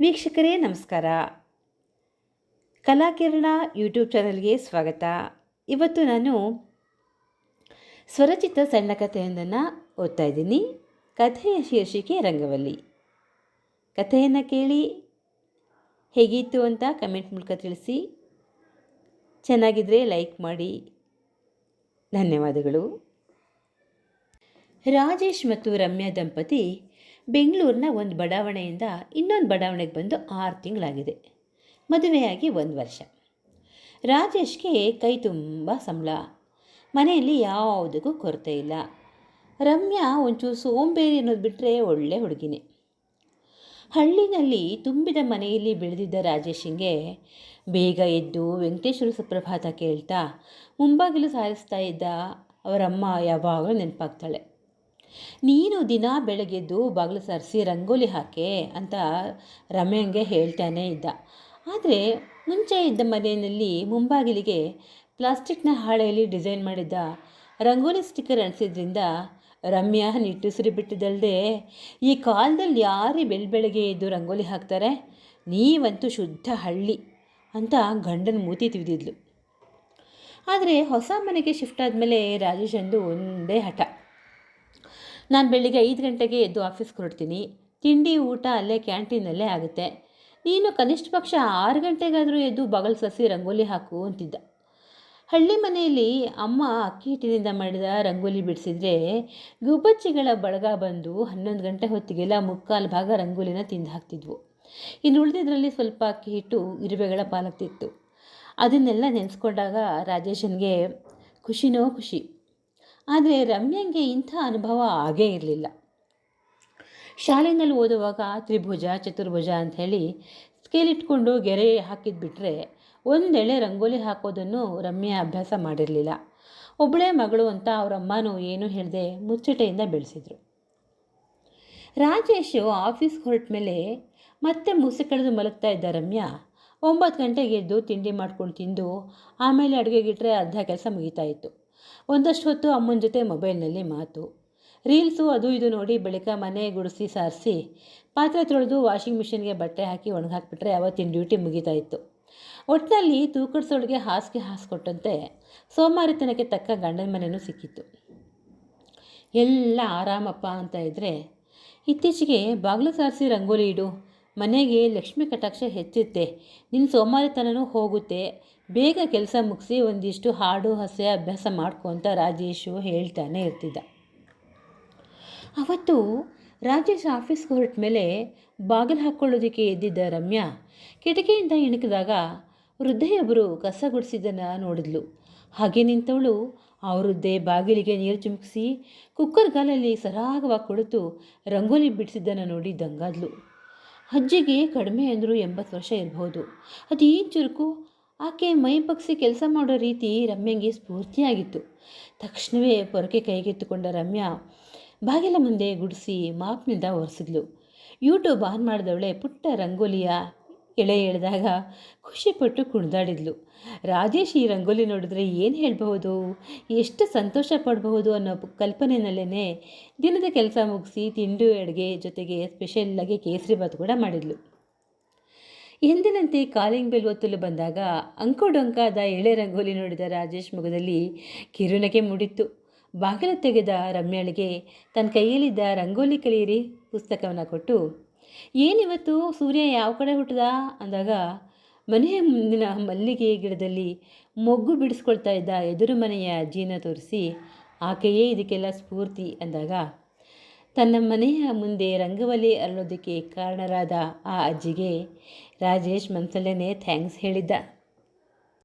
ವೀಕ್ಷಕರೇ, ನಮಸ್ಕಾರ. ಕಲಾಕಿರಣ ಯೂಟ್ಯೂಬ್ ಚಾನಲ್ಗೆ ಸ್ವಾಗತ. ಇವತ್ತು ನಾನು ಸ್ವರಚಿತ ಸಣ್ಣ ಕಥೆಯೊಂದನ್ನು ಓದ್ತಾ ಇದ್ದೀನಿ. ಕಥೆಯ ಶೀರ್ಷಿಕೆ ರಂಗವಲ್ಲಿ. ಕಥೆಯನ್ನು ಕೇಳಿ ಹೇಗಿತ್ತು ಅಂತ ಕಮೆಂಟ್ ಮೂಲಕ ತಿಳಿಸಿ. ಚೆನ್ನಾಗಿದ್ದರೆ ಲೈಕ್ ಮಾಡಿ. ಧನ್ಯವಾದಗಳು. ರಾಜೇಶ್ ಮತ್ತು ರಮ್ಯಾ ದಂಪತಿ ಬೆಂಗಳೂರಿನ ಒಂದು ಬಡಾವಣೆಯಿಂದ ಇನ್ನೊಂದು ಬಡಾವಣೆಗೆ ಬಂದು ಆರು ತಿಂಗಳಾಗಿದೆ. ಮದುವೆಯಾಗಿ ಒಂದು ವರ್ಷ. ರಾಜೇಶ್ಗೆ ಕೈ ತುಂಬ ಸಂಬಳ. ಮನೆಯಲ್ಲಿ ಯಾವುದಕ್ಕೂ ಕೊರತೆ ಇಲ್ಲ. ರಮ್ಯಾ ಒಂಚೂರು ಸೋಂಬೇರಿ ಅನ್ನೋದು ಬಿಟ್ಟರೆ ಒಳ್ಳೆ ಹುಡುಗಿನೇ. ಹಳ್ಳಿನಲ್ಲಿ ತುಂಬಿದ ಮನೆಯಲ್ಲಿ ಬೆಳೆದಿದ್ದ ರಾಜೇಶಿಂಗೆ ಬೇಗ ಎದ್ದು ವೆಂಕಟೇಶ್ವರ ಸುಪ್ರಭಾತ ಕೇಳ್ತಾ ಮುಂಬಾಗಿಲು ಸಾರಿಸ್ತಾ ಇದ್ದ ಅವರಮ್ಮ ಯಾವಾಗಲೂ ನೆನಪಾಗ್ತಾಳೆ. ನೀನು ದಿನ ಬೆಳಗ್ಗೆದ್ದು ಬಾಗಿಲು ಸಾರಿಸಿ ರಂಗೋಲಿ ಹಾಕೆ ಅಂತ ರಮ್ಯಂಗೆ ಹೇಳ್ತಾನೇ ಇದ್ದ. ಆದರೆ ಮುಂಚೆ ಇದ್ದ ಮನೆಯಲ್ಲಿ ಮುಂಬಾಗಿಲಿಗೆ ಪ್ಲಾಸ್ಟಿಕ್ನ ಹಾಳೆಯಲ್ಲಿ ಡಿಸೈನ್ ಮಾಡಿದ್ದ ರಂಗೋಲಿ ಸ್ಟಿಕ್ಕರ್ ಅಂಟಿಸಿದ್ರಿಂದ ರಮ್ಯಾ ನಿಟ್ಟುಸಿರಿ ಬಿಟ್ಟಿದ್ದಲ್ಲದೆ ಈ ಕಾಲದಲ್ಲಿ ಯಾರೇ ಬೆಳ ಬೆಳಗ್ಗೆ ಎದ್ದು ರಂಗೋಲಿ ಹಾಕ್ತಾರೆ? ನೀವಂತೂ ಶುದ್ಧ ಹಳ್ಳಿ ಅಂತ ಗಂಡನ ಮೂತಿ ತಿವಿದಿದ್ಲು. ಆದರೆ ಹೊಸ ಮನೆಗೆ ಶಿಫ್ಟ್ ಆದಮೇಲೆ ರಾಜೇಶ್ ಅಂದು ಒಂದೇ ಹಠ. ನಾನು ಬೆಳಿಗ್ಗೆ ಐದು ಗಂಟೆಗೆ ಎದ್ದು ಆಫೀಸ್ಗೆ ಹೊರಡ್ತೀನಿ. ತಿಂಡಿ, ಊಟ ಅಲ್ಲೇ ಕ್ಯಾಂಟೀನಲ್ಲೇ ಆಗುತ್ತೆ. ನೀನು ಕನಿಷ್ಠ ಪಕ್ಷ ಆರು ಗಂಟೆಗಾದರೂ ಎದ್ದು ಬಗಲ್ ಸಸಿ ರಂಗೋಲಿ ಹಾಕು ಅಂತಿದ್ದ. ಹಳ್ಳಿ ಮನೆಯಲ್ಲಿ ಅಮ್ಮ ಅಕ್ಕಿ ಹಿಟ್ಟಿನಿಂದ ಮಾಡಿದ ರಂಗೋಲಿ ಬಿಡಿಸಿದ್ರೆ ಗುಬ್ಬಚ್ಚಿಗಳ ಬಳಗ ಬಂದು ಹನ್ನೊಂದು ಗಂಟೆ ಹೊತ್ತಿಗೆಲ್ಲ ಮುಕ್ಕಾಲು ಭಾಗ ರಂಗೋಲಿನ ತಿಂದು ಹಾಕ್ತಿದ್ವು. ಇನ್ನು ಉಳಿದಿದ್ರಲ್ಲಿ ಸ್ವಲ್ಪ ಅಕ್ಕಿ ಹಿಟ್ಟು, ಇರುವೆಗಳ ಪಾಲಾಗ್ತಿತ್ತು ಅದನ್ನೆಲ್ಲ ನೆನೆಸ್ಕೊಂಡಾಗ ರಾಜೇಶನ್ಗೆ ಖುಷಿನೋ ಖುಷಿ. ಆದರೆ ರಮ್ಯಂಗೆ ಇಂಥ ಅನುಭವ ಆಗೇ ಇರಲಿಲ್ಲ. ಶಾಲೆಯಲ್ಲಿ ಓದುವಾಗ ತ್ರಿಭುಜ, ಚತುರ್ಭುಜ ಅಂತ ಹೇಳಿ ಸ್ಕೇಲ್ ಇಟ್ಕೊಂಡು ಗೆರೆ ಹಾಕಿದ್ಬಿಟ್ರೆ ಒಂದೆಳೆ ರಂಗೋಲಿ ಹಾಕೋದನ್ನು ರಮ್ಯ ಅಭ್ಯಾಸ ಮಾಡಿರಲಿಲ್ಲ. ಒಬ್ಬಳೇ ಮಗಳು ಅಂತ ಅವರಮ್ಮನೂ ಏನೂ ಹೇಳದೆ ಮುಚ್ಚಟೆಯಿಂದ ಬೆಳೆಸಿದ್ರು. ರಾಜೇಶು ಆಫೀಸ್ಗೆ ಹೊರಟ ಮೇಲೆ ಮತ್ತೆ ಮುಸಿ ಕಳೆದು ಮಲಗ್ತಾ ಇದ್ದ ರಮ್ಯ ಒಂಬತ್ತು ಗಂಟೆಗೆ ಎದ್ದು ತಿಂಡಿ ಮಾಡ್ಕೊಂಡು ತಿಂದು ಆಮೇಲೆ ಅಡುಗೆಗಿಟ್ರೆ ಅರ್ಧ ಕೆಲಸ ಮುಗಿತಾ ಇತ್ತು. ಒಂದಷ್ಟು ಹೊತ್ತು ಅಮ್ಮನ ಜೊತೆ ಮೊಬೈಲ್ನಲ್ಲಿ ಮಾತು. ರೀಲ್ಸು, ಅದು ಇದು ನೋಡಿ ಬಳಿಕ ಮನೆ ಗುಡಿಸಿ ಸಾರಿಸಿ ಪಾತ್ರೆ ತೊಳೆದು ವಾಷಿಂಗ್ ಮಿಷಿನ್ಗೆ ಬಟ್ಟೆ ಹಾಕಿ ಒಣಗಾಕ್ಬಿಟ್ರೆ ಅವತ್ತಿನ ಡ್ಯೂಟಿ ಮುಗಿತಾ ಇತ್ತು ಒಟ್ಟಿನಲ್ಲಿ ತೂಕಡ್ಸೋಳಿಗೆ ಹಾಸಿಗೆ ಹಾಸ್ಕೊಟ್ಟಂತೆ ಸೋಮಾರಿತನಕ್ಕೆ ತಕ್ಕ ಗಂಡನ ಮನೆಯೂ ಸಿಕ್ಕಿತ್ತು. ಎಲ್ಲ ಆರಾಮಪ್ಪ ಅಂತ ಇದ್ದರೆ ಇತ್ತೀಚೆಗೆ ಬಾಗಿಲು ಸಾರಿಸಿ ರಂಗೋಲಿ ಇಡು, ಮನೆಗೆ ಲಕ್ಷ್ಮಿ ಕಟಾಕ್ಷ ಹೆಚ್ಚುತ್ತೆ ನಿನ್ನ ಸೋಮಾರಿತನವೂ ಹೋಗುತ್ತೆ ಬೇಗ ಕೆಲಸ ಮುಗಿಸಿ ಒಂದಿಷ್ಟು ಹಾಡು, ಹಸೆ ಅಭ್ಯಾಸ ಮಾಡ್ಕೊ ಅಂತ ರಾಜೇಶು ಹೇಳ್ತಾನೆ ಇರ್ತಿದ್ದ. ಅವತ್ತು ರಾಜೇಶ್ ಆಫೀಸ್ಗೆ ಹೊರಟ ಮೇಲೆ ಬಾಗಿಲು ಹಾಕ್ಕೊಳ್ಳೋದಕ್ಕೆ ಎದ್ದಿದ್ದ ರಮ್ಯಾ ಕಿಟಕಿಯಿಂದ ಇಣುಕಿದಾಗ ವೃದ್ಧೆಯೊಬ್ಬರು ಕಸ ಗುಡಿಸಿದ್ದನ್ನು ನೋಡಿದ್ಲು. ಹಾಗೆ ನಿಂತವಳು ಆ ವೃದ್ಧೆ ಬಾಗಿಲಿಗೆ ನೀರು ಚುಮುಕಿಸಿ ಕುಕ್ಕರ್ ಗಾಲಲ್ಲಿ ಸರಾಗವಾಗಿ ಕುಳಿತು ರಂಗೋಲಿ ಬಿಡಿಸಿದ್ದನ್ನು ನೋಡಿ ದಂಗಾದ್ಲು. ಅಜ್ಜಿಗೆ ಕಡಿಮೆ ಅಂದರೂ ಎಂಬತ್ತು ವರ್ಷ ಇರಬಹುದು. ಅದೇನು ಚುರುಕು? ಆಕೆ ಮೈ ಬಗ್ಸಿ ಕೆಲಸ ಮಾಡೋ ರೀತಿ ರಮ್ಯಂಗೆ ಸ್ಫೂರ್ತಿಯಾಗಿತ್ತು. ತಕ್ಷಣವೇ ಪೊರಕೆ ಕೈಗೆತ್ತಿಕೊಂಡ ರಮ್ಯಾ ಬಾಗಿಲ ಮುಂದೆ ಗುಡಿಸಿ ಮಾಪ್ನಿಂದ ಒರೆಸಿದ್ಲು. ಯೂಟ್ಯೂಬ್ ಆನ್ ಮಾಡಿದವಳೆ ಪುಟ್ಟ ರಂಗೋಲಿಯ ಎಳೆ ಎಳೆದಾಗ ಖುಷಿಪಟ್ಟು ಕುಣಿದಾಡಿದ್ಲು. ರಾಜೇಶ್ ಈ ರಂಗೋಲಿ ನೋಡಿದ್ರೆ ಏನು ಹೇಳಬಹುದು? ಎಷ್ಟು ಸಂತೋಷ ಪಡಬಹುದು ಅನ್ನೋ ಕಲ್ಪನೆಯಲ್ಲೇ ದಿನದ ಕೆಲಸ ಮುಗಿಸಿ ತಿಂಡಿ ಅಡುಗೆ ಜೊತೆಗೆ ಸ್ಪೆಷಲ್ಲಾಗಿ ಕೇಸರಿ ಬಾತ್ ಕೂಡ ಮಾಡಿದ್ಲು. ಎಂದಿನಂತೆ ಕಾಲಿಂಗ್ ಬೆಲ್ ಒತ್ತಲು ಬಂದಾಗ ಅಂಕೋಡೊಂಕಾದ ಎಳೆ ರಂಗೋಲಿ ನೋಡಿದ ರಾಜೇಶ್ ಮುಖದಲ್ಲಿ ಕಿರುನಗೆ ಮೂಡಿತ್ತು. ಬಾಗಿಲು ತೆಗೆದ ರಮ್ಯಾಳಿಗೆ ತನ್ನ ಕೈಯಲ್ಲಿದ್ದ ರಂಗೋಲಿ ಕಲಿಯಿರಿ, ಪುಸ್ತಕವನ್ನು ಕೊಟ್ಟು. ಏನಿವತ್ತು ಸೂರ್ಯ ಯಾವ ಕಡೆ ಹುಟ್ಟದ ಅಂದಾಗ, ಮನೆಯ ಮುಂದಿನ ಮಲ್ಲಿಗೆ ಗಿಡದಲ್ಲಿ ಮೊಗ್ಗು ಬಿಡಿಸ್ಕೊಳ್ತಾ ಇದ್ದ ಎದುರು ಮನೆಯ ಅಜ್ಜಿನ ತೋರಿಸಿ, ಆಕೆಯೇ ಇದಕ್ಕೆಲ್ಲ ಸ್ಫೂರ್ತಿ ಅಂದಾಗ ತನ್ನ ಮನೆಯ ಮುಂದೆ ರಂಗವಲಿ ಅರಳೋದಕ್ಕೆ ಕಾರಣರಾದ ಆ ಅಜ್ಜಿಗೆ ರಾಜೇಶ್ ಮನಸಲ್ಲೇನೆ ಥ್ಯಾಂಕ್ಸ್ ಹೇಳಿದ್ದ.